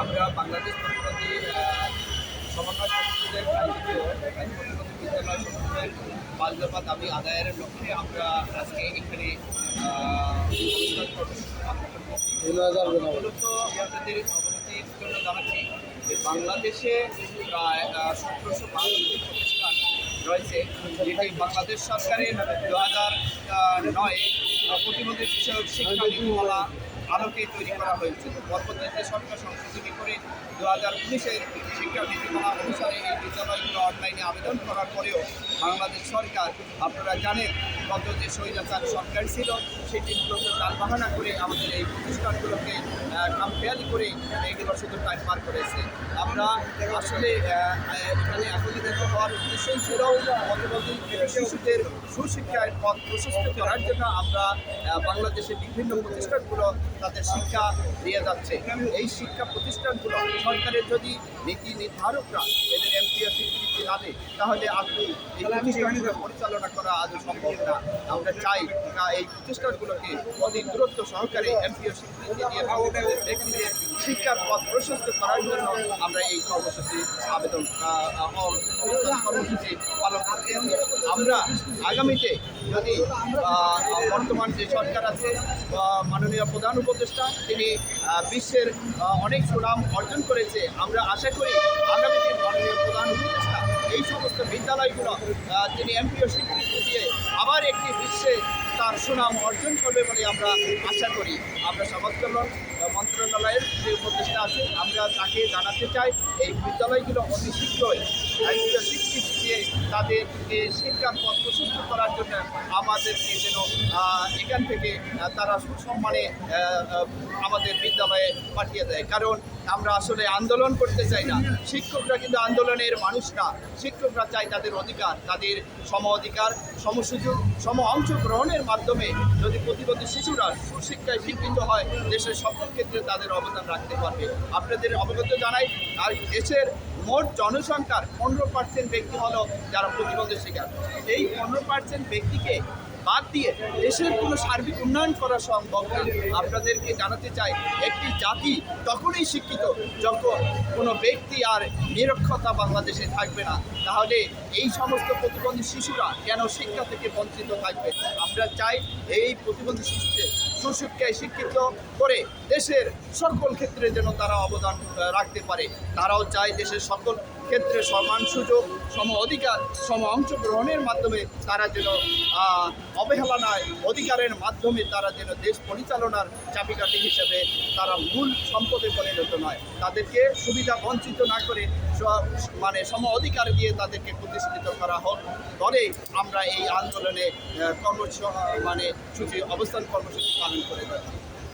আমরা বাংলাদেশ আহ, সমন্বয় সমিতিদের বিদ্যালয় সমন্বয়ের পাঁচ দফা দাবি আদায়ের লক্ষ্যে আমরা আজকে এখানে। মূলত আপনাদের অবগতির জন্য জানাচ্ছি যে বাংলাদেশে প্রায় সতেরোশো বাহাত্তরটি প্রতিষ্ঠান রয়েছে যেটি বাংলাদেশ সরকারের দু হাজার নয় প্রতিবন্ধী বিষয়ক শিক্ষা নীতিমালা আলোকেই তৈরি করা হয়েছিল পরবর্তীতে সরকার সংশোধনী করে দু হাজার উনিশের শিক্ষা নীতিমালা অনুসারে এই বিদ্যালয়গুলো অনলাইনে আবেদন করার পরেও বাংলাদেশ সরকার, আপনারা জানেন, গত যে স্বৈরাচার সরকার ছিল, সেটি মূলত টালবাহানা করে আমাদের এই কামফেয়ালি করে এইগুলো শুধু টাইম পার করেছে। আমরা আসলে এখানে একত্রিত হওয়ার উদ্দেশ্যই ছিল শিশুদের সুশিক্ষার পথ প্রশস্ত করার জন্য আমরা বাংলাদেশের বিভিন্ন প্রতিষ্ঠানগুলো তাদের শিক্ষা দিয়ে যাচ্ছে। এই শিক্ষা প্রতিষ্ঠানগুলো সরকারের যদি নীতি নির্ধারকরা এদের এমপিও স্বীকৃতি না দেয়, তাহলে আপনি এই প্রতিষ্ঠানগুলো পরিচালনা করা আদৌ সম্ভব না। আমরা চাই এই প্রতিষ্ঠানগুলোকে অতি দূরত্ব সহকারে এমপিও স্বীকৃতি দিয়ে ব্যক্তিদের শিক্ষার পথ প্রশস্ত করার জন্য আমরা এই কর্মসূচি আবেদন কর্মসূচি পালন করতে আমরা আগামীতে যদি বর্তমান যে সরকার আছে মাননীয় প্রধান উপদেষ্টা, তিনি বিশ্বের অনেক সুনাম অর্জন করেছে, আমরা আশা করি আগামীতে মাননীয় প্রধান উপদেষ্টা এই সমস্ত বিদ্যালয়গুলো তিনি এমপিও স্বীকৃতি দিয়ে আবার একটি বিশ্বে তার সুনাম অর্জন করবে বলে আমরা আশা করি। আমরা সমাজ কল্যাণ মন্ত্রণালয়ের যে উপদেষ্টা আছে, আমরা তাকে জানাতে চাই, এই বিদ্যালয়গুলো অতি শীঘ্রই শিক্ষিত দিয়ে তাদেরকে শিক্ষার পথ প্রশস্ত করার জন্য আমাদেরকে যেন আহ, থেকে তারা সুসম্মানে আমাদের বিদ্যালয়ে পাঠিয়ে দেয়। কারণ আমরা আসলে আন্দোলন করতে চাই না। শিক্ষকরা কিন্তু আন্দোলনের মানুষ না শিক্ষকরা চাই তাদের অধিকার তাদের সম অধিকার সমসুযোগ সম অংশগ্রহণের মাধ্যমে যদি প্রতিবন্ধী শিশুরা সুশিক্ষায় শিক্ষিত হয় দেশের সকল ক্ষেত্রে তাদের অবদান রাখতে পারবে। আপনাদের অবগত জানাই আর দেশের মোট জনসংখ্যার পনেরো পার্সেন্ট ব্যক্তি হলো যারা প্রতিবন্ধী শিকার এই পনেরো পার্সেন্ট ব্যক্তিকে বাদ দিয়ে দেশের কোনো সার্বিক উন্নয়ন করা সম্ভব না। আপনাদেরকে জানাতে চাই, একটি জাতি তখনই শিক্ষিত যখন কোনো ব্যক্তি আর নিরক্ষতা বাংলাদেশে থাকবে না। তাহলে এই সমস্ত প্রতিবন্ধী শিশুরা কেন শিক্ষা থেকে বঞ্চিত থাকবে? আমরা চাই এই প্রতিবন্ধী শিশুদের সুশিক্ষায় শিক্ষিত করে দেশের সকল ক্ষেত্রে যেন তারা অবদান রাখতে পারে। তারাও চায় দেশের সকল ক্ষেত্রে সমান সুযোগ সম অধিকার সম অংশগ্রহণের মাধ্যমে তারা যেন অবহেলা নয় অধিকারের মাধ্যমে তারা যেন দেশ পরিচালনার চাবিকাঠি হিসেবে তারা মূল সম্পদে পরিণত নয়। তাদেরকে সুবিধা বঞ্চিত না করে মানে সম অধিকার দিয়ে তাদেরকে প্রতিষ্ঠিত করা হোক। তবে আমরা এই আন্দোলনে আহ, কর্মস মানে সূচি অবস্থান কর্মসূচি পালন করে যাচ্ছি।